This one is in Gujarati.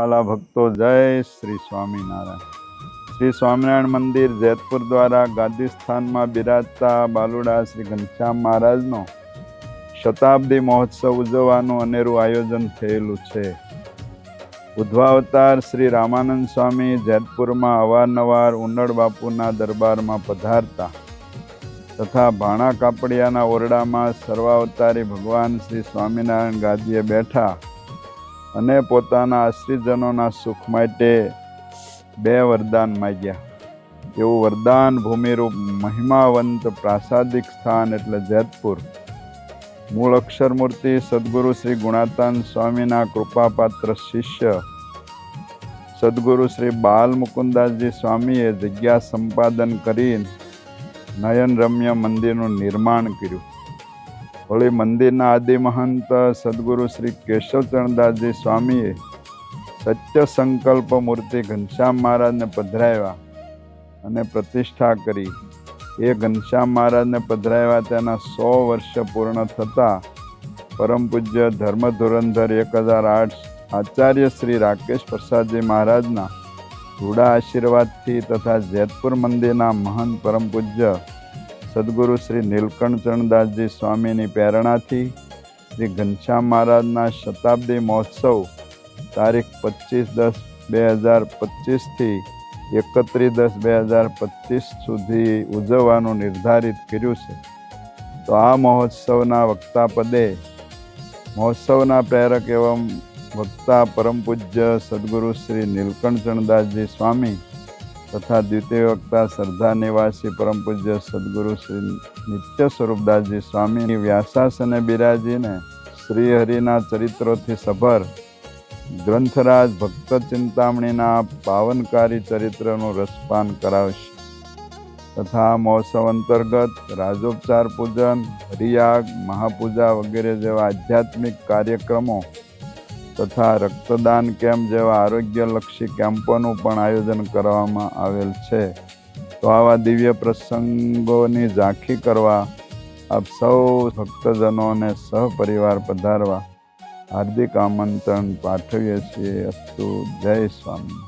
વાલા ભક્તો જય શ્રી સ્વામિનારાયણ. શ્રી સ્વામિનારાયણ મંદિર જેતપુર દ્વારા ગાદી સ્થાનમાં બિરાજતા બાલુડા શ્રી ઘનશ્યામ મહારાજનો શતાબ્દી મહોત્સવ ઉજવવાનું અનેરું આયોજન થયેલું છે. ઉદ્ધવાવતાર શ્રી રામાનંદ સ્વામી જેતપુરમાં અવારનવાર ઉંડળ બાપુના દરબારમાં પધારતા તથા ભાણા કાપડિયાના ઓરડામાં સર્વાવતારી ભગવાન શ્રી સ્વામિનારાયણ ગાદીએ બેઠા અને પોતાના આશ્રિતજનોના સુખ માટે બે વરદાન માગ્યા. એવું વરદાન ભૂમિરૂપ મહિમાવંત પ્રાસાદિક સ્થાન એટલે જેતપુર. મૂળ અક્ષરમૂર્તિ સદગુરુ શ્રી ગુણાતાન સ્વામીના કૃપાપાત્ર શિષ્ય સદગુરુ શ્રી બાલ મુકુંદાસજી સ્વામીએ જગ્યા સંપાદન કરી નયન રમ્ય મંદિરનું નિર્માણ કર્યું. વળી મંદિરના આદિ મહંત સદગુરુ શ્રી કેશવચરણદાસજી સ્વામીએ સત્ય સંકલ્પ મૂર્તિ ઘનશ્યામ મહારાજને પધરાવ્યા અને પ્રતિષ્ઠા કરી. એ ઘનશ્યામ મહારાજને પધરાવ્યા તેના સો વર્ષ પૂર્ણ થતાં પરમ પૂજ્ય ધર્મ ધુરંધર એક હજાર આઠ આચાર્ય શ્રી રાકેશ પ્રસાદજી મહારાજના રૂડા આશીર્વાદથી તથા જેતપુર મંદિરના મહંત પરમ પૂજ્ય સદગુરુ શ્રી નીલકંઠચરણદાસજી સ્વામીની પ્રેરણાથી શ્રી ઘનશ્યામ મહારાજના શતાબ્દી મહોત્સવ તારીખ પચીસ દસ બે હજાર પચીસથી એકત્રીસ દસ બે હજાર પચીસ સુધી ઉજવવાનું નિર્ધારિત કર્યું છે. તો આ મહોત્સવના વક્તા પદે મહોત્સવના પ્રેરક એવમ વક્તા પરમ પૂજ્ય સદગુરુ શ્રી નીલકંઠચરણદાસજી સ્વામી તથા દ્વિતીય વક્તા શ્રદ્ધા નિવાસી પરમ પૂજ્ય સદગુરુ શ્રી નિત્ય સ્વરૂપદાસજી સ્વામી વ્યાસાસને બિરાજીને શ્રી હરિના ચરિત્રોથી સભર ગ્રંથરાજ ભક્ત ચિંતામણીના પાવનકારી ચરિત્રનું રસપાન કરાવશે. તથા મહોત્સવ અંતર્ગત રાજોપચાર પૂજન, હરિયાગ, મહાપૂજા વગેરે જેવા આધ્યાત્મિક કાર્યક્રમો તથા રક્તદાન કેમ્પ જેવા આરોગ્યલક્ષી કેમ્પોનું પણ આયોજન કરવામાં આવેલ છે. તો આવા દિવ્ય પ્રસંગોની ઝાંખી કરવા આપ સૌ ભક્તજનોને સહપરિવાર પધારવા હાર્દિક આમંત્રણ પાઠવીએ છીએ. અસ્તુ જય સ્વામી